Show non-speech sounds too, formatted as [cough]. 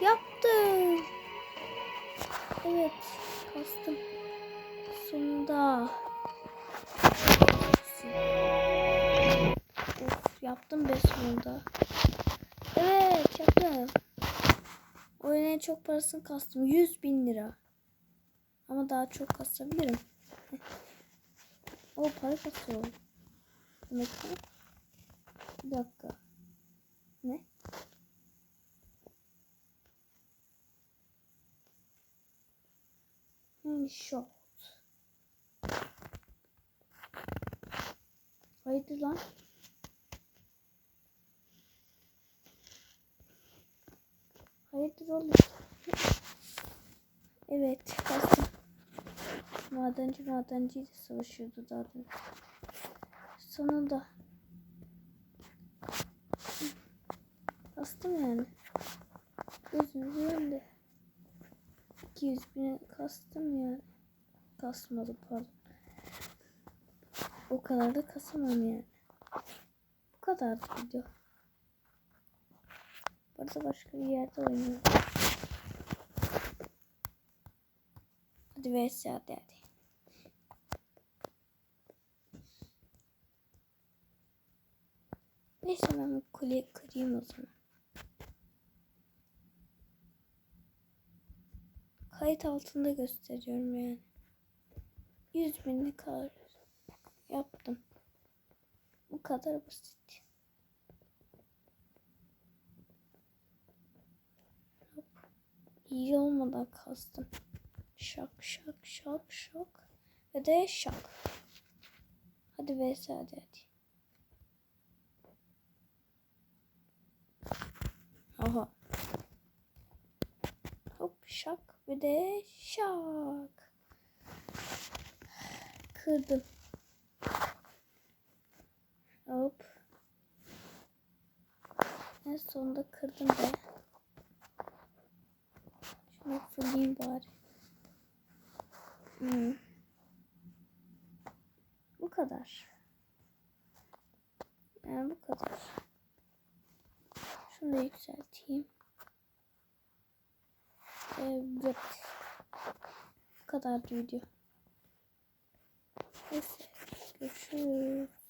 Yaptım. Evet. Kastım. Sonunda. Of yaptım be sonunda. Evet yaptım. Oyunun en çok parasını kastım. 100 bin lira. Ama daha çok kasabilirim. [laughs] o para kasıyorum. Demek ki. Bir dakika. Ne? Short. Haydi lan. Hayırdır oğlum? Evet, bastım. Madenci madenciyle savaşıyordu zaten. Sonunda. Bastım yani. Önünde. 200 bin kastım yani. Kasmadı pardon. O kadar da kasamam yani. Bu kadar video. Bu arada başka bir yerde oynuyorum. Hadi vs hadi hadi. Neyse ben bu kuleyi kırayım o zaman. Kayıt altında gösteriyorum yani. 100 binlik kar yaptım. Bu kadar basit. İyi olmadan kastım. Şak şak şak şak. Ve de şak. Hadi vs hadi hadi. Aha. Hop şak ve de şak. Kırdım. Hop. En sonunda kırdım be. Şunu fırlayayım bari. Hmm. Bu kadar. Yani bu kadar. Şunu da yükselteyim. Evet. Bu kadar video. Neyse. Görüşürüz.